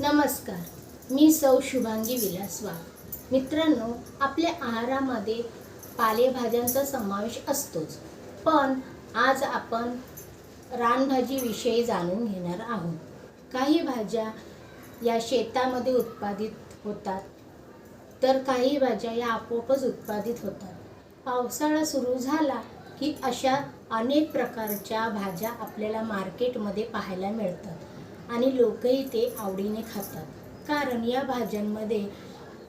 नमस्कार. मी सौ शुभांगी विलासवा मित्रांनो आपल्या आहारामध्ये पालेभाज्यांचा समावेश असतोच. पण आज आपण रानभाजीविषयी जाणून घेणार आहोत. काही भाज्या या शेतामध्ये उत्पादित होतात तर काही भाज्या या आपोआपच उत्पादित होतात. पावसाळा सुरू झाला की अशा अनेक प्रकारच्या भाज्या आपल्याला मार्केटमध्ये पाहायला मिळतात. आणि लोकही ते आवडीने खातात. कारण या भाज्यांमध्ये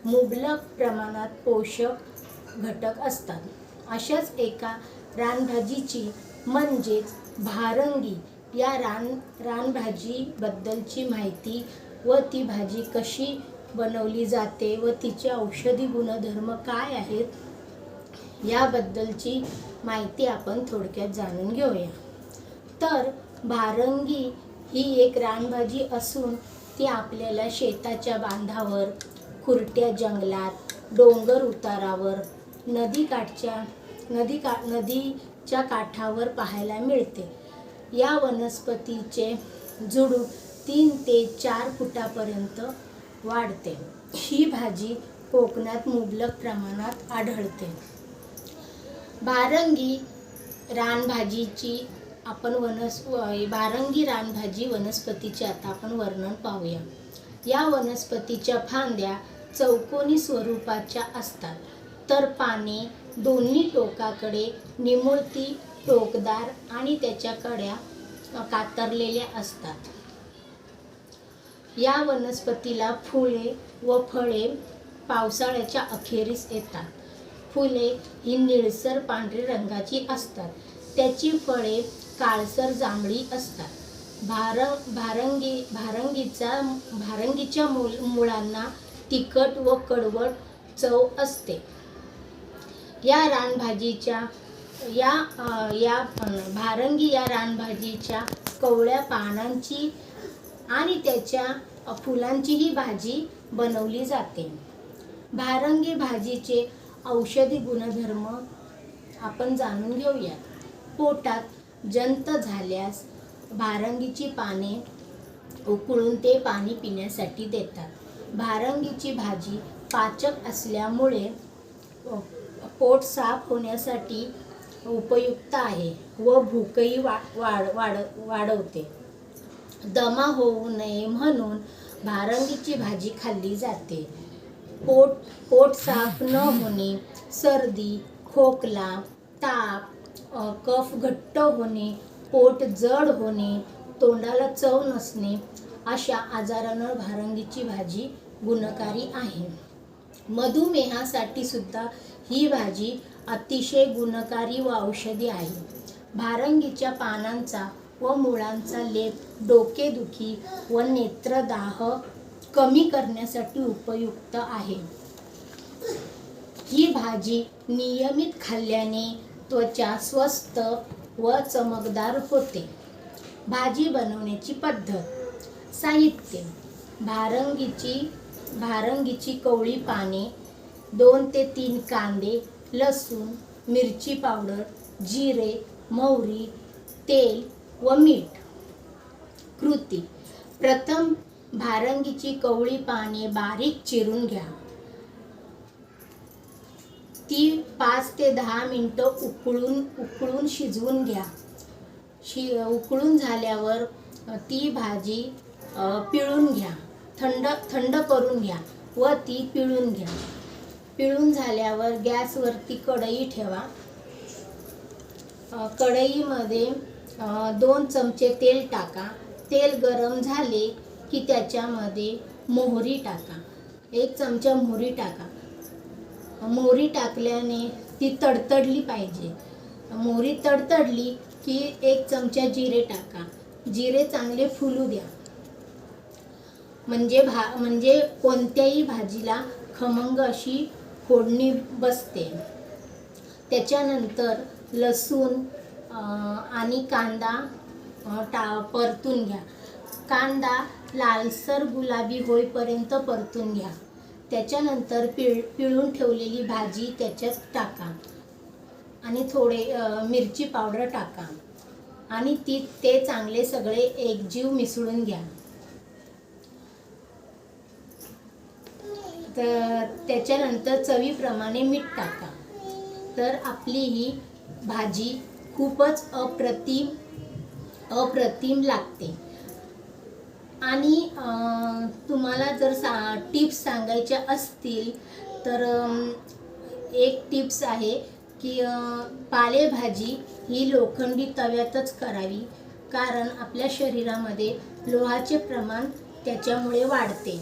मुबलक प्रमाणात पोषक घटक असतात. अशाच एका रानभाजीची म्हणजेच भारंगी या रान रानभाजीबद्दलची माहिती व ती भाजी कशी बनवली जाते व तिचे औषधी गुणधर्म काय आहेत याबद्दलची माहिती आपण थोडक्यात जाणून घेऊया. तर भारंगी ही एक रानभाजी असून ती आपल्याला शेताच्या बांधावर खुरट्या जंगलात डोंगर उतारावर नदीकाठच्या नदी का नदीच्या काठावर पाहायला मिळते. या वनस्पतीचे झुडूप तीन ते चार फुटापर्यंत वाढते. ही भाजी कोकणात मुबलक प्रमाणात आढळते. बारंगी रानभाजीची आपण वनस बारंगी रानभाजी वनस्पतीचे आता आपण वर्णन पाहूया. या वनस्पतीच्या फांद्या चौकोनी स्वरूपाच्या असतात. तर पाने दोन्ही टोकाकडे निमुळती टोकदार आणि त्याच्या कड्या कातरलेल्या असतात. या वनस्पतीला फुले व फळे पावसाळ्याच्या अखेरीस येतात. फुले ही निळसर पांढऱ्या रंगाची असतात. त्याची फळे काळसर जांभळी असतात. भार भारंगी भारंगीचा भारंगीच्या मूल मुळांना तिखट व कडवट चव असते. या रानभाजीच्या या या भारंगी या रानभाजीच्या कवळ्या पानांची आणि त्याच्या फुलांचीही भाजी बनवली जाते. भारंगी भाजीचे औषधी गुणधर्म आपण जाणून घेऊया पोटात जंत झाल्यास भारंगीची पाने उकळून ते पाणी पिण्यासाठी देतात. भारंगीची भाजी पाचक असल्यामुळे पोट साफ होण्यासाठी उपयुक्त आहे व भूकही वा वाढ वाढ वाढवते. दमा होऊ नये म्हणून भारंगीची भाजी खाल्ली जाते. पोट पोट साफ न होणे सर्दी खोकला ताप कफ घट्ट होणे पोट जड होणे तोंडाला चव नसणे अशा आजारांवर भारंगीची भाजी गुणकारी आहे. मधुमेहासाठी सुद्धा ही भाजी अतिशय गुणकारी व औषधी आहे. भारंगीच्या पानांचा व मुळांचा लेप डोकेदुखी व नेत्रदाह कमी करण्यासाठी उपयुक्त आहे. ही भाजी नियमित खाल्ल्याने त्वचा स्वस्त व चमकदार होते. भाजी बनवण्याची पद्धत. साहित्य. भारंगीची भारंगीची कवळी पाने दोन ते तीन कांदे लसूण मिरची पावडर जिरे मोहरी तेल व मीठ. कृती. प्रथम भारंगीची कवळी पाने बारीक चिरून घ्या. ती पाच ते दहा मिनटं उकळून उकळून शिजवून घ्या. शि उकळून झाल्यावर ती भाजी पिळून घ्या. थंड थंड करून घ्या व ती पिळून घ्या. पिळून झाल्यावर गॅसवरती कढई ठेवा. कढईमध्ये दोन चमचे तेल टाका. तेल गरम झाले की त्याच्यामध्ये मोहरी टाका. एक चमचा मोहरी टाका. मोहरी टाकल्याने ती तडतडली पाहिजे. मोहरी तडतडली की एक चमचा जिरे टाका. जिरे चांगले फुलू द्या. म्हणजे भा म्हणजे कोणत्याही भाजीला खमंग अशी फोडणी बसते. त्याच्यानंतर लसूण आणि कांदा टा परतून घ्या. कांदा लालसर गुलाबी होईपर्यंत परतून घ्या. त्याच्यानंतर पिळ पिळून ठेवलेली भाजी त्याच्यात टाका. आणि थोडे मिरची पावडर टाका. आणि ती ते चांगले सगळे एकजीव मिसळून घ्या. तर त्याच्यानंतर चवीप्रमाणे मीठ टाका. तर आपली ही भाजी खूपच अप्रतिम अप्रतिम लागते. आणि तुम्हाला जर सा टिप्स सांगायच्या असतील तर एक टिप्स आहे की पालेभाजी ही लोखंडी तव्यातच करावी कारण आपल्या शरीरामध्ये लोहाचे प्रमाण त्याच्यामुळे वाढते.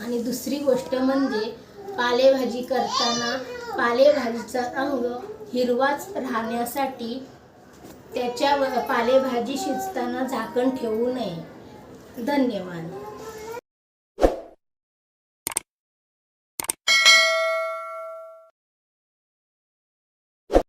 आणि दुसरी गोष्ट म्हणजे पालेभाजी करताना पालेभाजीचा रंग हिरवाच राहण्यासाठी त्याच्यावर पालेभाजी शिजताना झाकण ठेवू नये. धन्यवाद.